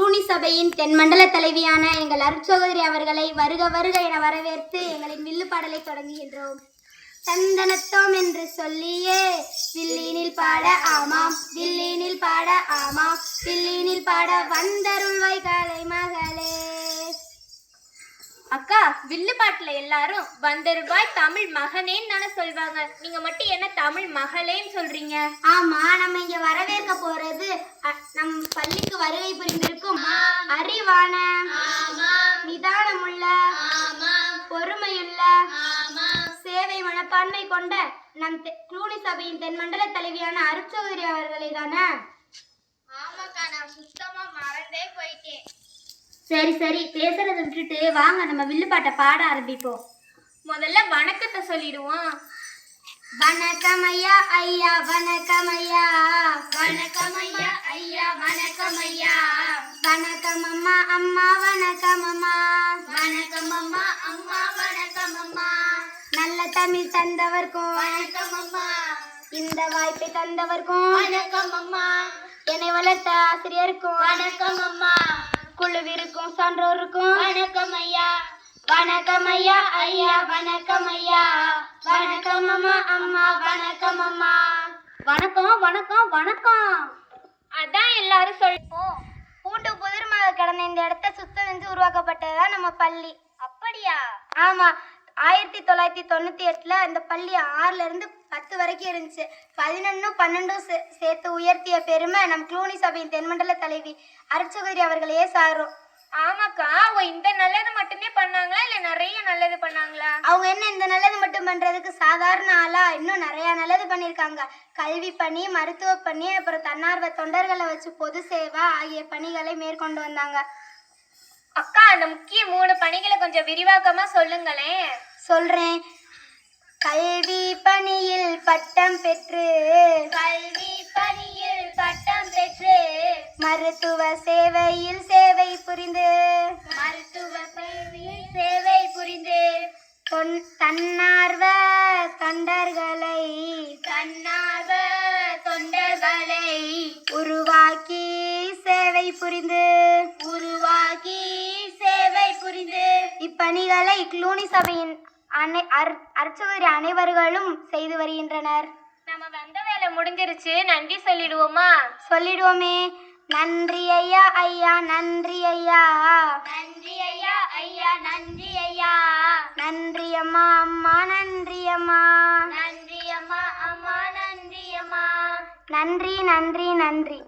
Cluny சபையின் தென்மண்டல தலைவியான எங்கள் அருட்சகோதரி அவர்களை வருக வருக என வரவேற்று எங்களின் வில்லு பாடலை தொடங்குகின்றோம். சந்தனத்தோம் என்று சொல்லியே வில்லினில் பாட ஆமாம் வில்லினில் பாட ஆமாம் வில்லினில் பாட வந்தருள்வாய் காலை மகளே. அக்கா வில்லு பாட்டுல எல்லாரும் வந்தருவாய் தமிழ் மகனேன்னு தானே சொல்வாங்க. நீங்க மட்டும் என்ன தமிழ் மகளேன்னு சொல்றீங்க? ஆமா நம்ம இங்க வரவேற்க போறது நம் பள்ளிக்கு வருகை புரிந்திருக்கும் சேவை மனப்பான்மை கொண்ட நம் க்ளூனி சபையின் தென்மண்டல தலைவியான அருட்சகோதரி அவர்களே தானே? ஆமாக்கா நான் சுத்தமா மறந்தே போயிட்டேன். சரி சரி பேசுறதை விட்டுட்டு வாங்க நம்ம வில்லுப்பாட்டை பாட ஆரம்பிப்போம். முதல்ல வணக்கத்தை சொல்லிடுவோம். வணக்கம் ஐயா ஐயா வணக்கம் ஐயா வணக்கம் ஐயா ஐயா வணக்கம் ஐயா வணக்கம் அம்மா அம்மா வணக்கம் அம்மா வணக்கம் அம்மா அம்மா வணக்கம் அம்மா தமிழ் தந்தவர்க்கும் வணக்கம் அம்மா இந்த வாய்ப்பை தந்தவர்க்கும் வணக்கம் அம்மா என்னை வளர்த்த ஆசிரியருக்கும் வணக்கம் அம்மா குழுவிற்கும் சான்றோருக்கும் வணக்கம் ஐயா வணக்கம் ஐயா ஐயா வணக்கம் ஐயா வணக்கம் அம்மா அம்மா வணக்கம் அம்மா வணக்கம் வணக்கம். வணக்கம் அதான் எல்லாரும் சொல்லிப்போம் பூண்டு புதிர்மாக கடந்த இந்த இடத்த சுத்தம் செஞ்சு உருவாக்கப்பட்டதுதான் நம்ம பள்ளி. அப்படியா? ஆமா. ஆயிரத்தி தொள்ளாயிரத்தி தொண்ணூத்தி எட்டுல இந்த பள்ளி ஆறுல இருந்து பத்து வரைக்கும் இருந்துச்சு. பதினொன்னும் பன்னெண்டும் சே- சேர்த்து உயர்த்திய பெருமை நம் க்ளூனி சபையின் தென்மண்டல தலைவி அருட்சகோதரி அவர்களையே சாரும். ஆமாக்கா அவங்க இந்த நல்லது மட்டுமே பண்ணாங்களா இல்ல நிறைய நல்லது பண்ணாங்களா? அவங்க என்ன இந்த நல்லது மட்டும் பண்றதுக்கு சாதாரண ஆளா? இன்னும் நிறைய நல்லது பண்ணியிருக்காங்க. கல்வி பணி மருத்துவ பணி அப்புறம் தன்னார்வ தொண்டர்களை வச்சு பொது சேவை ஆகிய பணிகளை மேற்கொண்டு வந்தாங்க. அக்கா அந்த முக்கிய மூணு பணிகளை கொஞ்சம் விரிவாக்கமா சொல்லுங்களேன். சொல்றேன். கல்வி பணியில் பட்டம் பெற்று கல்வி பணியில் பட்டம் பெற்று மருத்துவ சேவையில் சேவை புரிந்து மருத்துவ சேவையில் சேவை புரிந்து தொன் தன்னார்வ தொண்டர்களை தன்னார்வ தொண்டர்களை உருவாக்கி சேவை புரிந்து உருவாக்கி சேவை புரிந்து இப்பணிகளை க்ளூனி சபையின் அனை அர் அர்ச்சகரி அனைவர்களும் செய்து வருகின்றனர். நம்ம வந்த வேலை முடிஞ்சிருச்சு. நன்றி சொல்லிடுவோமா? சொல்லிடுவோமே. நன்றி ஐயா ஐயா நன்றி ஐயா. நன்றி ஐயா ஐயா நன்றி ஐயா. நன்றி அம்மா அம்மா நன்றி அம்மா. நன்றி அம்மா அம்மா நன்றி அம்மா. நன்றி நன்றி நன்றி.